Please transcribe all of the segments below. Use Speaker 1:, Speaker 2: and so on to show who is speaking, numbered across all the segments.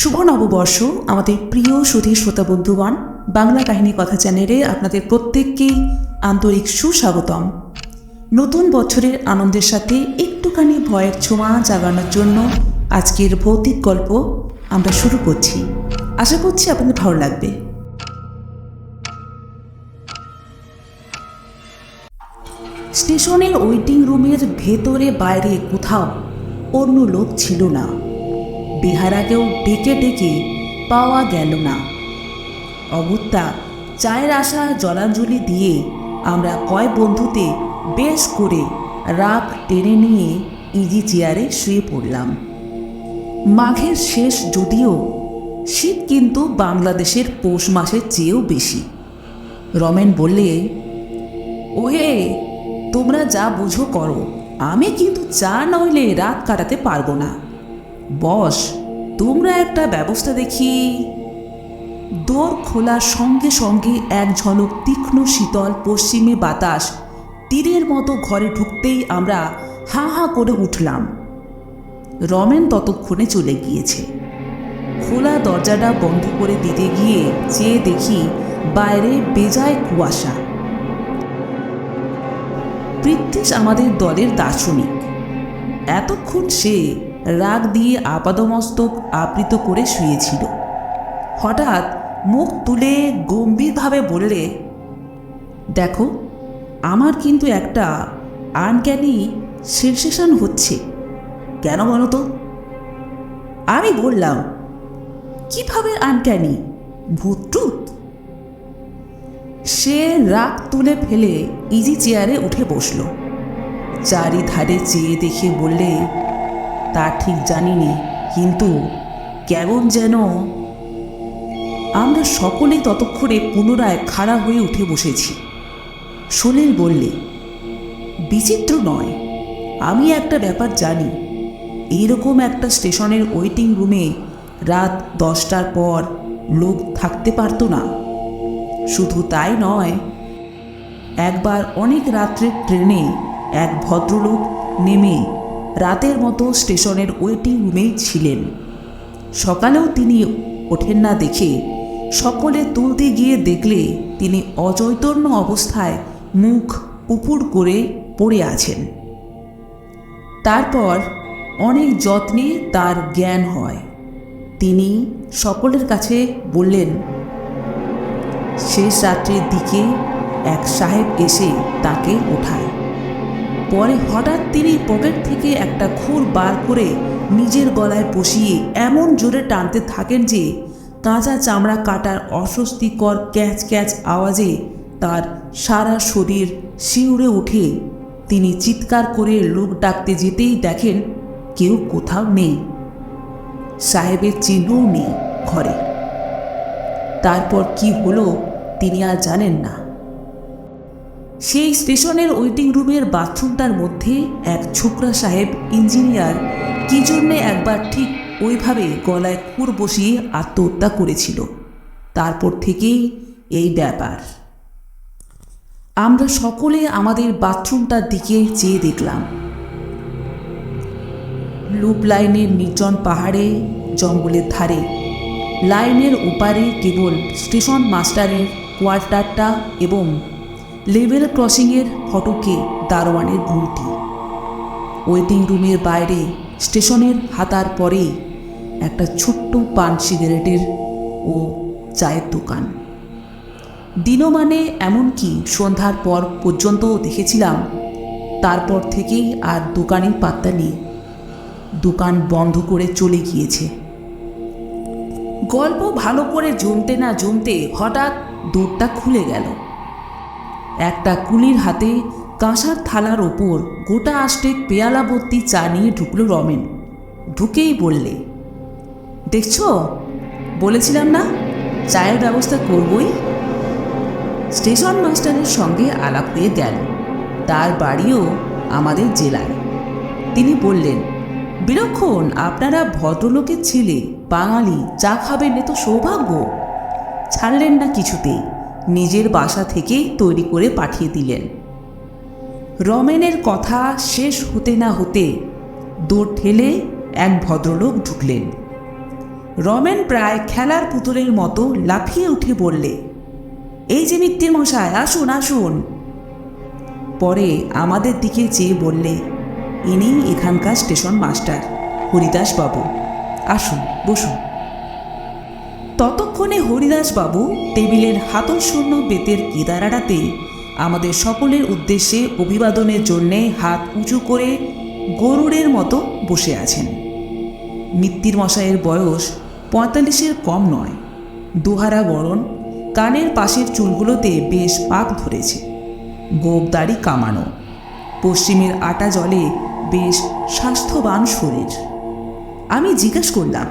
Speaker 1: শুভ নববর্ষ, আমাদের প্রিয় সুধী শ্রোতা বন্ধুগণ। বাংলা কাহিনী কথা চ্যানেলে আপনাদের প্রত্যেককেই আন্তরিক সুস্বাগতম। নতুন বছরের আনন্দের সাথে একটুখানি ভয়ের ছোঁয়া জাগানোর জন্য আজকের ভৌতিক গল্প আমরা শুরু করছি। আশা করছি আপনাদের ভালো লাগবে। স্টেশনের ওয়েটিং রুমের ভেতরে বাইরে কোথাও অন্য লোক ছিল না। বেহারাকেও ডেকে ডেকে পাওয়া গেল না। অগত্যা চায়ের আশা জলাঞ্জলি দিয়ে আমরা কয় বন্ধুতে বেশ করে রাত টেনে নিয়ে ইজি চেয়ারে শুয়ে পড়লাম। মাঘের শেষ যদিও শীত কিন্তু বাংলাদেশের পৌষ মাসের চেয়েও বেশি। রমেন বললে, ওহে, তোমরা যা বুঝো করো, আমি কিন্তু চা নইলে রাত কাটাতে পারব না। বস, তোমরা একটা ব্যবস্থা দেখি। দোর খোলার সঙ্গে সঙ্গে এক ঝলক তীক্ষ্ণ শীতল পশ্চিমে বাতাস তীরের মতো ঘরে ঢুকতেই আমরা হা হা করে উঠলাম। রমেন ততক্ষণে চলে গিয়েছে। খোলা দরজাটা বন্ধ করে দিতে গিয়ে চেয়ে দেখি বাইরে বেজায় কুয়াশা। পৃথ্বীশ আমাদের দলের দার্শনিক। এতক্ষণ সে রাগ দিয়ে আপাদমস্তক আবৃত করে শুয়েছিল। হঠাৎ মুখ তুলে গম্ভীরভাবে বললে, দেখো, আমার কিন্তু একটা আনক্যানি সেনসেশন হচ্ছে। কেন বলো তো? আমি বললাম, কীভাবে আনক্যানি ভূতটুত? সে রাগ তুলে ফেলে ইজি চেয়ারে উঠে বসল। চারিধারে চেয়ে দেখে বললে তা ঠিক জানিনি, কিন্তু কেমন যেন আমরা সকলেই ততক্ষণে পুনরায় খাড়া হয়ে উঠে বসেছি। সুনীল বললে, বিচিত্র নয়, আমি একটা ব্যাপার জানি। এইরকম একটা স্টেশনের ওয়েটিং রুমে রাত দশটার পর লোক থাকতে পারতো না। শুধু তাই নয়, একবার অনেক রাত্রে ট্রেনে এক ভদ্রলোক নেমে রাতের মতো স্টেশনের ওয়েটিং রুমেই ছিলেন। সকালেও তিনি ওঠেন না দেখে সকলে তুলতে গিয়ে দেখলে তিনি অচৈতন্য অবস্থায় মুখ উপুর করে পড়ে আছেন। তারপর অনেক যত্নে তার জ্ঞান হয়। তিনি সকলের কাছে বললেন, শেষ রাত্রের দিকে এক সাহেব এসে তাকে ওঠায়। পরে হঠাৎ তিনি পকেট থেকে একটা খুর বার করে নিজের গলায় বসিয়ে এমন জোরে টানতে থাকেন যে কাঁচা চামড়া কাটার অস্বস্তিকর ক্যাচ ক্যাচ আওয়াজে তার সারা শরীর শিউরে উঠে তিনি চিৎকার করে লোক ডাকতে যেতেই দেখেন কেউ কোথাও নেই। সাহেবের চিহ্নও নেই ঘরে। তারপর কি হলো তিনি আর জানেন না। সেই স্টেশনের ওয়েটিং রুমের বাথরুমটার মধ্যে এক ছোকরা সাহেব, ইঞ্জিনিয়ার, কি জন্যে একবার ঠিক ওইভাবে গলায় খুর বসিয়ে আত্মহত্যা করেছিল। তারপর থেকেই এই ব্যাপার। আমরা সকলে আমাদের বাথরুমটার দিকে চেয়ে দেখলাম। লুপ লাইনের নির্জন পাহাড়ে, জঙ্গলের ধারে, লাইনের ওপারে কেবল স্টেশন মাস্টারের কোয়ার্টারটা এবং লেভেল ক্রসিংয়ের ফটকে দারোয়ানের ঘুমটি ওয়েটিং রুমের বাইরে, স্টেশনের হাতার পরেই একটা ছোট্ট পান সিগারেটের ও চায়ের দোকান। দিনমানে এমনকি সন্ধ্যার পর পর্যন্ত দেখেছিলাম, তারপর থেকেই আর দোকানের পাত্তা নেই। দোকান বন্ধ করে চলে গিয়েছে। গল্প ভালো করে জমতে না জমতে হঠাৎ দৌড়টা খুলে গেল। একটা কুলির হাতে কাঁসার থালার ওপর গোটা আষ্টেক পেয়ালা ভর্তি চা নিয়ে ঢুকলো রমেন। ঢুকেই বললে, দেখছ? বলেছিলাম না, চায়ের ব্যবস্থা করবই? স্টেশন মাস্টারের সঙ্গে আলাপ হয়ে গেল। তার বাড়িও আমাদের জেলায়। তিনি বললেন, বিলক্ষণ, আপনারা ভদ্রলোকের ছেলে, বাঙালি, চা খাবেন এ তো সৌভাগ্য। ছাড়লেন না কিছুতেই। নিজের বাসা থেকেই তৈরি করে পাঠিয়ে দিলেন। রমেনের কথা শেষ হতে না হতে দৌড় ঠেলে এক ভদ্রলোক ঢুকলেন। রমেন প্রায় খেলার পুতুলের মতো লাফিয়ে উঠে বললে, এই যে মিত্তির মশাই, আসুন আসুন। পরে আমাদের দিকে চেয়ে বললে, ইনি এখানকার স্টেশন মাস্টার হরিদাস বাবু আসুন, বসুন। ততক্ষণে হরিদাসবাবু টেবিলের হাতল শূন্য বেতের কেদারাটাতে আমাদের সকলের উদ্দেশ্যে অভিবাদনের জন্যে হাত উঁচু করে গরুড়ের মতো বসে আছেন। মিত্তির মশাইয়ের বয়স পঁয়তাল্লিশের কম নয়। দুহারা বরণ কানের পাশের চুলগুলোতে বেশ পাক ধরেছে। গোবদাড়ি কামানো। পশ্চিমের আটা জলে বেশ স্বাস্থ্যবান শরীর। আমি জিজ্ঞেস করলাম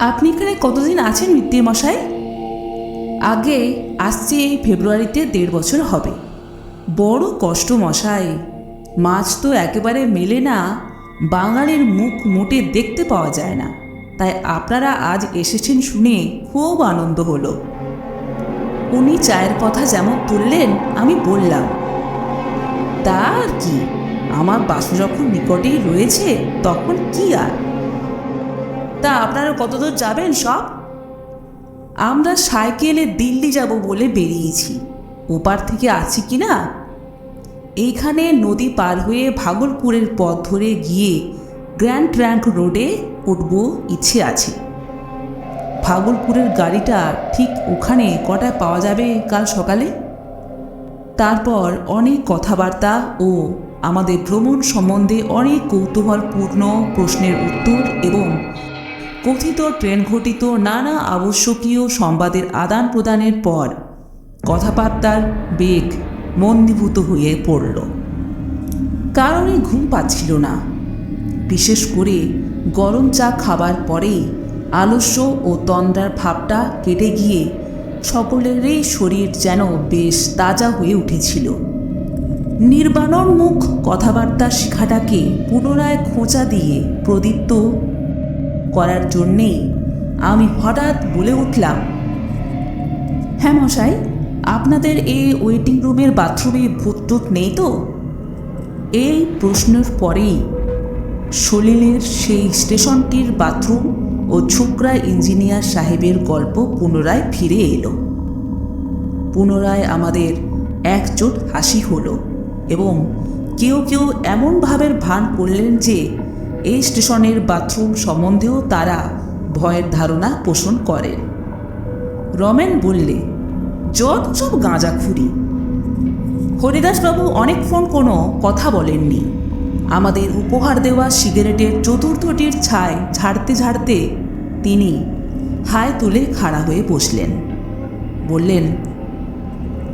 Speaker 1: আপনি এখানে কতদিন আছেন মশাই? আগে আসছে এই ফেব্রুয়ারিতে দেড় বছর হবে। বড় কষ্ট মশাই। মাছ তো একেবারে মেলে না, বাঙালির মুখ মোটে দেখতে পাওয়া যায় না। তাই আপনারা আজ এসেছেন শুনে খুব আনন্দ হলো। উনি চায়ের কথা যেমন তুললেন, আমি বললাম তা আর কি? আমার বাসু যখন নিকটেই রয়েছে, তখন কি আর? তা আপনারা কতদূর যাবেন সব? আমরা সাইকেলে দিল্লি যাব বলে বেরিয়েছি। ওপার থেকে আছি কি না? এইখানে নদী পার হয়ে ভাগলপুরের পথ ধরে গিয়ে গ্র্যান্ড ট্র্যাঙ্ক রোডে উঠব ইচ্ছে আছে। ভাগলপুরের গাড়িটা ঠিক ওখানে কটায় পাওয়া যাবে কাল সকালে? তারপর অনেক কথাবার্তা ও আমাদের ভ্রমণ সম্বন্ধে অনেক কৌতূহলপূর্ণ প্রশ্নের উত্তর এবং কথিত ট্রেন ঘটিত নানা আবশ্যকীয় সংবাদের আদান প্রদানের পর কথাবার্তার বেগ মন্দীভূত হয়ে পড়ল। কারণে ঘুম পাচ্ছিল না। বিশেষ করে গরম চা খাবার পরেই আলস্য ও তন্দ্রার ভাবটা কেটে গিয়ে সকলেরই শরীর যেন বেশ তাজা হয়ে উঠেছিল। নির্বাণর মুখ কথাবার্তা শিখাটাকে পুনরায় খোঁচা দিয়ে প্রদীপ্ত করার জন্যেই আমি হঠাৎ বলে উঠলাম হ্যাঁ মশাই, আপনাদের এই ওয়েটিং রুমের বাথরুমে ভূতটুত নেই তো? এই প্রশ্নের পরেই সলিলের সেই স্টেশনটির বাথরুম ও ছোকরা ইঞ্জিনিয়ার সাহেবের গল্প পুনরায় ফিরে এলো। পুনরায় আমাদের একজোট হাসি হলো এবং কেউ কেউ এমন ভাবের ভান করলেন যে এই স্টেশনের বাথরুম সম্বন্ধেও তারা ভয়ের ধারণা পোষণ করেন রমেন বললে যত সব গাঁজাখুরি হরিদাসবাবু অনেকক্ষণ কোনো কথা বলেননি। আমাদের উপহার দেওয়া সিগারেটের চতুর্থটির ছায় ঝাড়তে ঝাড়তে তিনি হায় তুলে খাড়া হয়ে বসলেন। বললেন,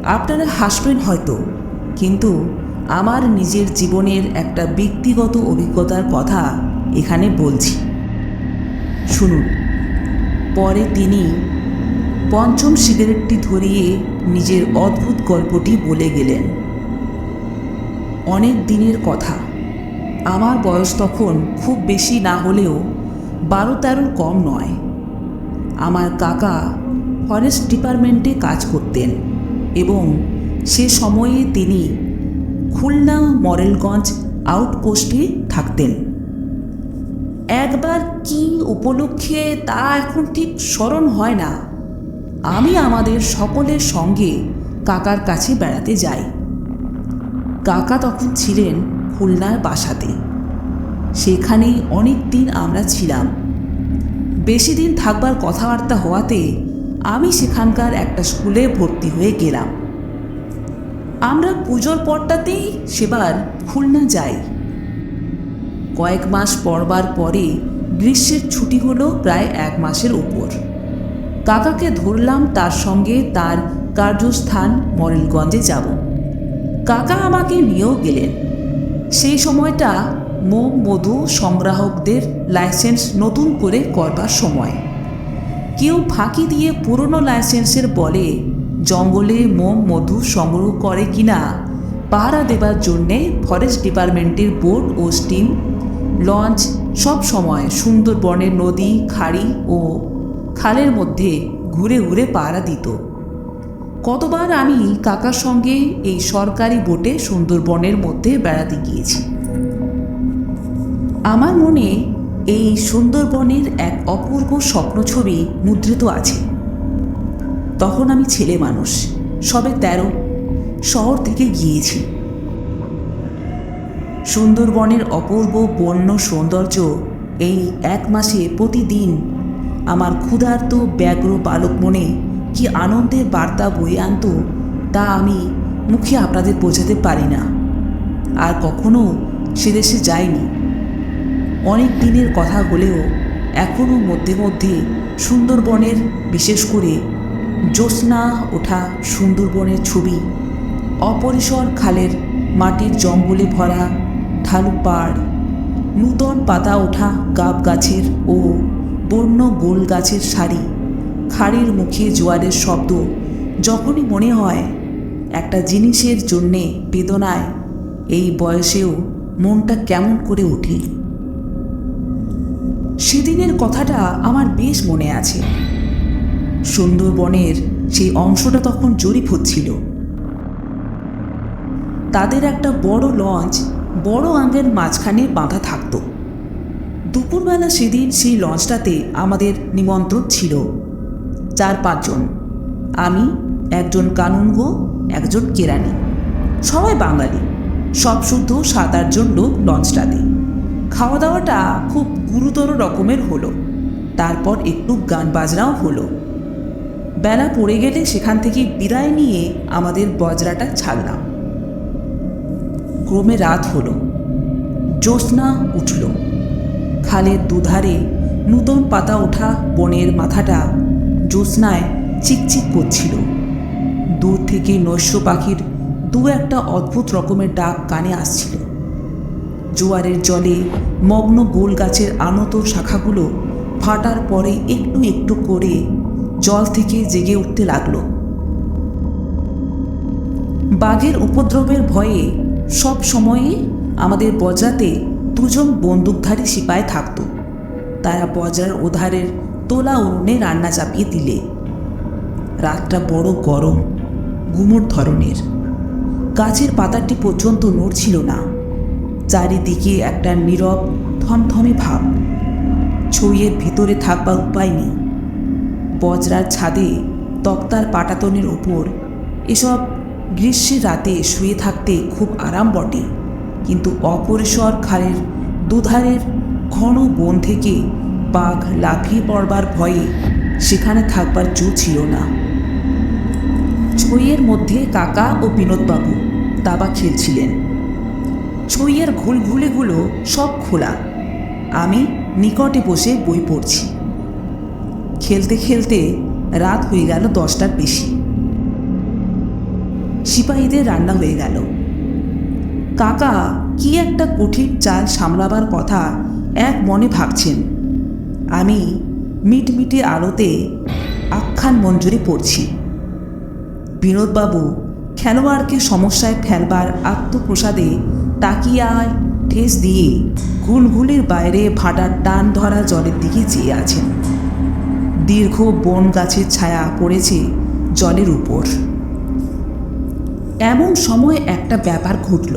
Speaker 1: আপনারা হাসবেন হয়তো, কিন্তু আমার নিজের জীবনের একটা ব্যক্তিগত অভিজ্ঞতার কথা এখানে বলছি। শুনুন। পরে তিনি পঞ্চম সিগারেটটি ধরিয়ে নিজের অদ্ভুত গল্পটি বলে গেলেন। অনেক দিনের কথা। আমার বয়স তখন খুব বেশি না হলেও বারো তেরোর কম নয়। আমার কাকা ফরেস্ট ডিপার্টমেন্টে কাজ করতেন এবং সে সময়ে তিনি খুলনা, মরেলগঞ্জ আউটপোস্টে থাকতেন। একবার কি উপলক্ষে তা এখন ঠিক স্মরণ হয় না। আমি আমাদের সকলের সঙ্গে কাকার কাছে বেড়াতে যাই। কাকা তখন ছিলেন খুলনার বাসাতে। সেখানেই অনেক দিন আমরা ছিলাম। বেশি দিন থাকবার কথাবার্তা হওয়াতে আমি সেখানকার একটা স্কুলে ভর্তি হয়ে গেলাম। আমরা পুজোর পরটাতেই সেবার খুলনা যাই। কয়েক মাস পড়বার পরে গ্রীষ্মের ছুটি হলো প্রায় এক মাসের উপর কাকাকে ধরলাম তার সঙ্গে তার কার্যস্থান মরেলগঞ্জে যাব। কাকা আমাকে নিয়েও গেলেন। সেই সময়টা মোম, মধু সংগ্রাহকদের লাইসেন্স নতুন করে করবার সময়। কেউ ফাঁকি দিয়ে পুরনো লাইসেন্সের বলে জঙ্গলে মোম, মধু সংগ্রহ করে কিনা? পাহারা দেবার জন্যে ফরেস্ট ডিপার্টমেন্টের বোট ও স্টিম লঞ্চ সব সময় সুন্দরবনের নদী, খাড়ি ও খালের মধ্যে ঘুরে ঘুরে পাহারা দিত। কতবার আমি কাকার সঙ্গে এই সরকারি বোটে সুন্দরবনের মধ্যে বেড়াতে গিয়েছি। আমার মনে এই সুন্দরবনের এক অপূর্ব স্বপ্ন ছবি মুদ্রিত আছে। তখন আমি ছেলে মানুষ, সবে তেরো, শহর থেকে গিয়েছি। সুন্দরবনের অপূর্ব বন্য সৌন্দর্য এই এক মাসে প্রতিদিন আমার ক্ষুধার্ত ব্যগ্র বালক মনে কি আনন্দের বার্তা বয়ে আনত তা আমি মুখে আপনাদের বোঝাতে পারি না। আর কখনো সে দেশে যাইনি। অনেক দিনের কথা হলেও এখনও মধ্যে মধ্যে সুন্দরবনের, বিশেষ করে জ্যোৎস্না ওঠা সুন্দরবনের ছবি। অপরিসর খালের মাটির জঙ্গলে ভরা ঢালু পাড়। নূতন পাতা ওঠা গাব গাছের ও বন্য গোল গাছের সারি। খাড়ির মুখে জোয়ারের শব্দ। যখনই মনে হয় একটা জিনিসের জন্যে বেদনায়, এই বয়সেও মনটা কেমন করে ওঠে। সেদিনের কথাটা আমার বেশ মনে আছে। সুন্দরবনের সেই অংশটা তখন জরিপ হচ্ছিল। তাদের একটা বড় লঞ্চ বড় আঙ্গের মাঝখানে বাঁধা থাকতো। দুপুরবেলা সেদিন সেই লঞ্চটাতে আমাদের নিমন্ত্রণ ছিল। চার পাঁচজন। আমি, একজন কানুনগো, একজন কেরানি। সবাই বাঙালি। সব শুদ্ধ সাত আটজন লোক লঞ্চটাতে। খাওয়া দাওয়াটা খুব গুরুতর রকমের হলো। তারপর একটু গান বাজনাও হলো। বেলা পড়ে গেলে সেখান থেকে বিদায় নিয়ে আমাদের বজরাটা ছাড়লাম। ক্রমে রাত হলো। জ্যোৎস্না উঠল। খালের দুধারে নূতন পাতা ওঠা বনের মাথাটা জ্যোৎস্নায় চিকচিক করছিল। দূর থেকে নৈশ পাখির দু একটা অদ্ভুত রকমের ডাক কানে আসছিল। জোয়ারের জলে মগ্ন গোল গাছের আনত শাখাগুলো ফাটার পরে একটু একটু করে জল থেকে জেগে উঠতে লাগল। বাঘের উপদ্রবের ভয়ে সব সময়ে আমাদের বজরাতে দুজন বন্দুকধারী সিপাই থাকত। তারা বজরার ওধারের তোলা উনুনে রান্না চাপিয়ে দিলে। রাতটা বড় গরম, গুমোট ধরনের। গাছের পাতাটি পর্যন্ত নড়ছিল না। চারিদিকে একটা নীরব, থমথমে ভাব। ছইয়ের ভিতরে থাকবার উপায় নেই। বজরার ছাদে তক্তার পাটাতনের ওপর এসব গ্রীষ্মের রাতে শুয়ে থাকতে খুব আরাম বটে। কিন্তু অপরিসর খালের দুধারের ঘন বন থেকে বাঘ লাফিয়ে পড়বার ভয়ে সেখানে থাকবার জো ছিল না। ছইয়ের মধ্যে কাকা ও বিনোদবাবু দাবা খেলছিলেন। ছইয়ের ঘুলঘুলেগুলো সব খোলা। আমি নিকটে বসে বই পড়ছি। খেলতে খেলতে রাত হয়ে গেল দশটার বেশি। সিপাহীদের রান্না হয়ে গেল। কাকা, কি একটা কঠিন চাল সামলাবার কথা এক মনে ভাবছেন। আমি মিটমিটে আলোতে আখ্যান মঞ্জুরি পড়ছি। বিনোদবাবু, খেলোয়াড়কে সমস্যায় ফেলবার আত্মপ্রসাদে তাকিয়ায় ঠেস দিয়ে ঘুলঘুলের বাইরে ভাটার টান ধরা জলের দিকে চেয়ে আছেন। দীর্ঘ বন গাছের ছায়া পড়েছে জলের উপর। এমন সময় একটা ব্যাপার ঘটল।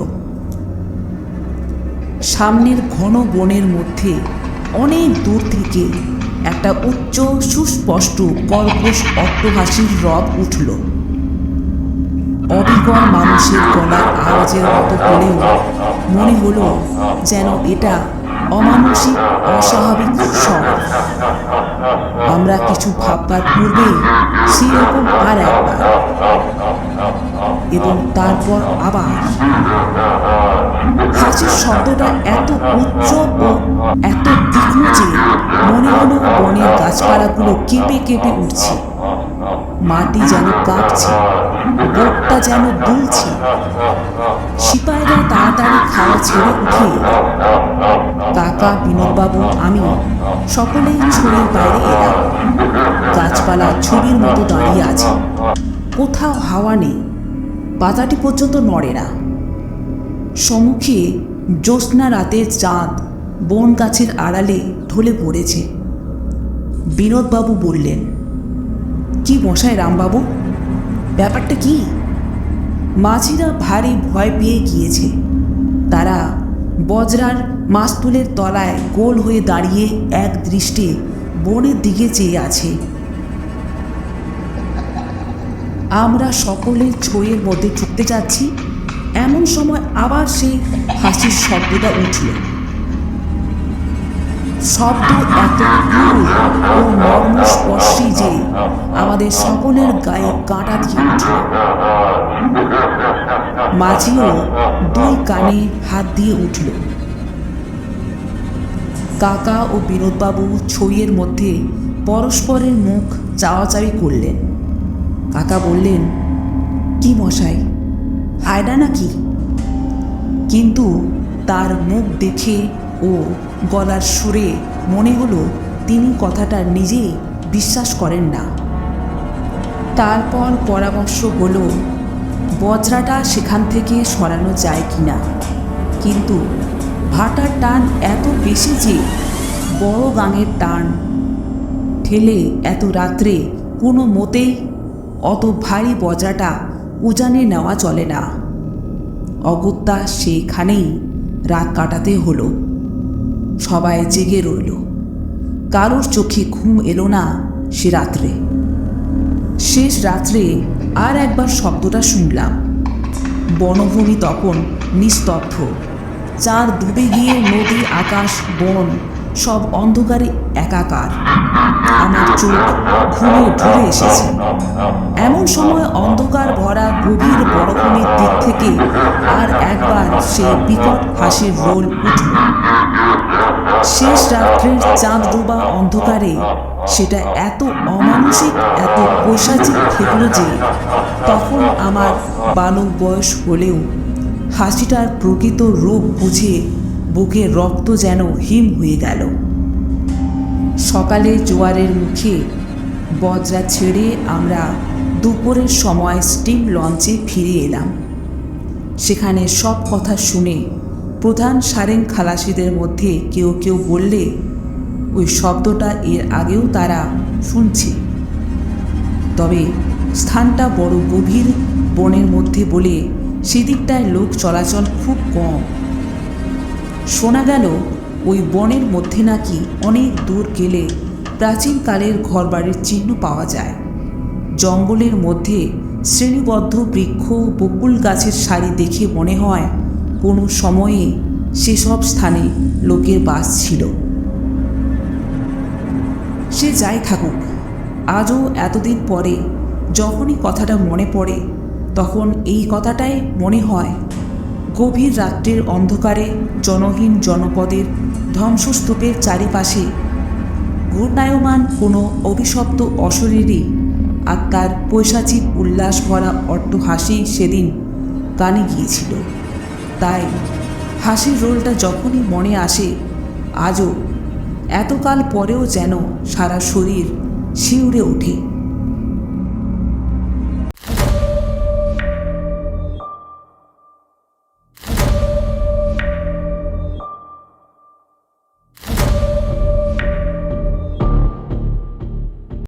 Speaker 1: সামনের ঘন বনের মধ্যে অনেক দূর থেকে একটা উচ্চ সুস্পষ্ট কর্কশ অট্টহাসির রব উঠল। অবিকল মানুষের গলার আওয়াজের মতো হলেও মনে হলো যেন এটা অমানসিক, অস্বাভাবিক স্বর আমরা কিছু ভাববার পূর্বে সেরকম আর একবার। এবং তারপর আবার। হাসির শব্দটা এত উচ্চ ও এত তীক্ষ্ণ যে মনে হলো বনের গাছপালাগুলো কেঁপে কেঁপে উঠছে। মাটি যেন কাঁপছে বোটটা যেন দুলছে। সিপাহীরা তাড়াতাড়ি খাওয়া ছেড়ে উঠে। কাকা, বিনোদবাবু, আমি সকলেই ছড়ির বাইরে এলাম। গাছপালা ছবির মতো দাঁড়িয়ে আছে। কোথাও হাওয়া নেই। পাতাটি পর্যন্ত নড়ে না। সম্মুখে জ্যোৎস্না রাতের চাঁদ বন গাছের আড়ালে ঢলে পড়েছে। বিনোদবাবু বললেন কি মশাই রামবাবু। ব্যাপারটা কি? মাঝিরা ভারী ভয় পেয়ে গিয়েছে। তারা বজরার মাস্তুলের তলায় গোল হয়ে দাঁড়িয়ে এক দৃষ্টে বনের দিকে চেয়ে আছে। আমরা সকলে ছইয়ের মধ্যে ঢুকতে যাচ্ছি। এমন সময় আবার সেই হাসির শব্দটা উঠল। শব্দ এত ও মর্মস্পর্শী যে আমাদের সকলের গায়ে কাঁটা দিয়ে উঠল মাঝিও দুই কানে হাত দিয়ে উঠল। কাকা ও বিনোদবাবু ছইয়ের মধ্যে পরস্পরের মুখ চাওয়াচাওয়ি করলেন। কাকা বললেন, কি মশাই, আয়না নাকি? কিন্তু তার মুখ দেখে ও গলার সুরে মনে হলো তিনি কথাটা নিজেই বিশ্বাস করেন না। তারপর পরামর্শ হলো, বজরাটা সেখান থেকে সরানো যায় কি না কিন্তু ভাটার টান এত বেশি যে বড় গাঙের টান। ঠেলে এত রাত্রে কোনো মতেই অত ভারী বজরাটা উজানে নেওয়া চলে না। অগত্যা সেখানেই রাত কাটাতে হলো। সবাই জেগে রইল। কারোর চোখে ঘুম এলো না সে রাত্রে। শেষ রাত্রে আর একবার শব্দটা শুনলাম। বনভূমি তখন নিস্তব্ধ। চার ডুবে গিয়ে নদী, আকাশ, বন সব অন্ধকারে একাকার। আমার চোখ ঘুরে ঘুরে এসেছে। এমন সময় অন্ধকার ভরা গভীর বনভূমির দিক থেকে আর একবার সেই বিকট হাসির রোল উঠল। শেষ রাত্রের চাঁদ ডোবা অন্ধকারে সেটা এত অমানসিক, এত পৈশাচিক ঠেকল যে তখন আমার বালক বয়স হলেও হাসিটার প্রকৃত রূপ বুঝে বুকে রক্ত যেন হিম হয়ে গেল। সকালে জোয়ারের মুখে বজরা ছেড়ে আমরা দুপুরের সময় স্টিম লঞ্চে ফিরে এলাম। সেখানে সব কথা শুনে প্রধান সারেং খালাসিদের মধ্যে কেউ কেউ বললে, ওই শব্দটা এর আগেও তারা শুনছে। তবে স্থানটা বড় গভীর বনের মধ্যে বলে সেদিকটায় লোক চলাচল খুব কম। শোনা গেল, ওই বনের মধ্যে নাকি অনেক দূর গেলে প্রাচীনকালের ঘরবাড়ির চিহ্ন পাওয়া যায়। জঙ্গলের মধ্যে শ্রেণীবদ্ধ বৃক্ষ বকুল গাছের সারি দেখে মনে হয় কোনো সময়ে সেসব স্থানে লোকের বাস ছিল। সে যাই থাকুক, আজও এতদিন পরে যখনই কথাটা মনে পড়ে, তখন এই কথাটাই মনে হয় গভীর রাত্রের অন্ধকারে জনহীন জনপদের ধ্বংসস্তূপের চারিপাশে ঘূর্ণায়মান কোনো অভিশপ্ত অশরীরই আত্মার পৈশাচিক উল্লাস ভরা অট্টহাসি সেদিন কানে গিয়েছিল। তাই হাসির রোলটা যখনই মনে আসে, আজও এতকাল পরেও যেন সারা শরীর শিউরে ওঠে।